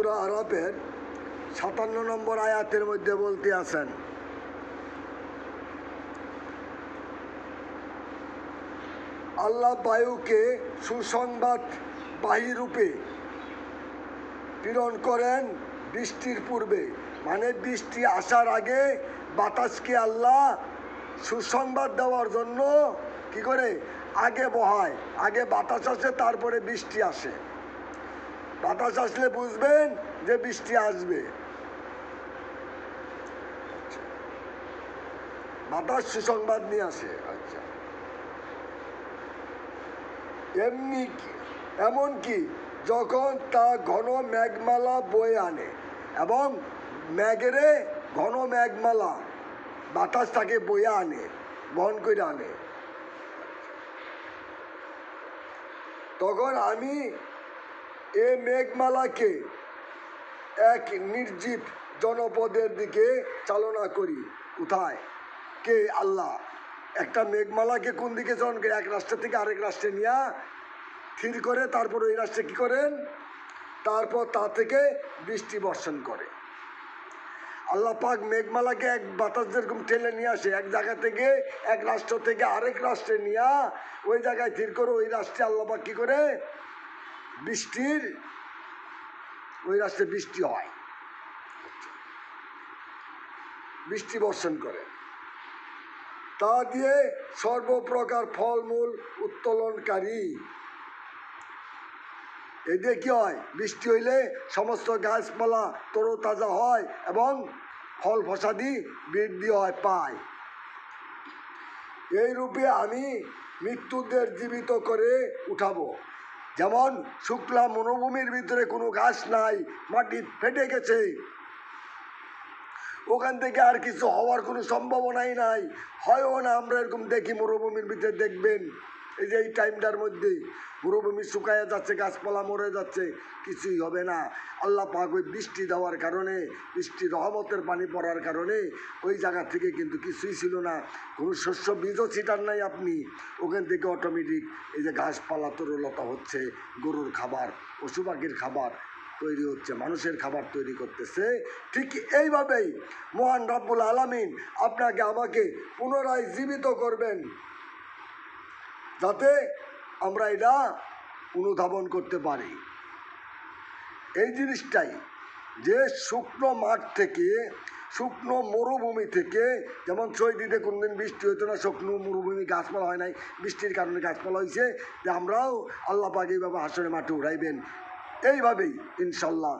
সুরা আরবের সাতান্ন নম্বর আয়াতের মধ্যে বলতে আছেন, আল্লাহ বায়ুকে সুসংবাদ বাহিরূপে প্রেরণ করেন বৃষ্টির পূর্বে। মানে বৃষ্টি আসার আগে বাতাসকে আল্লাহ সুসংবাদ দেওয়ার জন্য কি করে? আগে বহায়, আগে বাতাস আসে, তারপরে বৃষ্টি আসে। বাতাস আসলে বুঝবেন যে বৃষ্টি আসবে। আচ্ছা। বাতাস সুসংবাদ নিয়ে আসে আচ্ছা। এমনি কি- এমন কি যখন তা ঘন মেঘমালা বয়ে আনে এবং ম্যাগেরে ঘন মেঘমালা বাতাস তাকে বয়ে আনে, বহন করে আনে। তখন আমি এ মেঘমালাকে এক নির্জীব জনপদের দিকে চালনা করি। কোথায়? কে আল্লাহ? একটা মেঘমালাকে কোন দিকে চালন করে? এক রাষ্ট্র থেকে আরেক রাষ্ট্রে নিয়ে স্থির করে তারপর ওই রাষ্ট্রে কী করেন? তারপর তা থেকে বৃষ্টি বর্ষণ করে। আল্লাহ পাক মেঘমালাকে এক বাতাস যেরকম ঠেলে নিয়ে আসে, এক জায়গা থেকে এক রাষ্ট্র থেকে আরেক রাষ্ট্রে নিয়ে ওই জায়গায় স্থির করে ওই রাষ্ট্রে আল্লাহ পাক কী করে? বৃষ্টির, ওই রাষ্ট্রে বৃষ্টি হয়। বৃষ্টি বর্ষণ করে। তা দিয়ে সর্বপ্রকার ফলমূল উত্তোলনকারী। এই দিয়ে কী হয়? বৃষ্টি হইলে সমস্ত গাছপালা তরতাজা হয় এবং ফল ফসাদি বৃদ্ধি হয়, পায়। এই রূপে আমি মৃত্যুদের জীবিত করে উঠাবো। যেমন শুক্লা মরুভূমির ভিতরে কোনো গাছ নাই, মাটি ফেটে গেছে। ওখান থেকে আর কিছু হওয়ার কোনো সম্ভাবনাই নাই। হয়ও না আমরা এরকম দেখি মরুভূমির ভিতরে দেখবেন। এই যে এই টাইমটার মধ্যেই মরুভূমি শুকায়া যাচ্ছে, গাছপালা মরে যাচ্ছে, কিছুই হবে না। আল্লাহ পাক ওই বৃষ্টি দেওয়ার কারণে, বৃষ্টি রহমতের পানি পড়ার কারণে ওই জায়গা থেকে কিন্তু কিছুই ছিল না। কোনো শস্য বীজও ছিটার নাই আপনি। ওখান থেকে অটোমেটিক এই যে গাছপালা তরুলতা হচ্ছে, গরুর খাবার পশু পাখির খাবার তৈরি হচ্ছে, মানুষের খাবার তৈরি করতেছে। ঠিক এইভাবেই মহান রাব্বুল আলামিন আপনাকে আমাকে পুনরায় জীবিত করবেন। যাতে আমরা এটা অনুধাবন করতে পারি। এই জিনিসটাই যে শুকনো মাঠ থেকে, শুকনো মরুভূমি থেকে, যেমন সৈদিতে কোনোদিন বৃষ্টি হতো না, শুকনো মরুভূমি গাছপালা হয় নাই, বৃষ্টির কারণে গাছপালা হয়েছে যে আমরাও আল্লাহ পাক এইভাবে হাসনের মাঠে উড়াইবেন। এইভাবেই ইনশাল্লাহ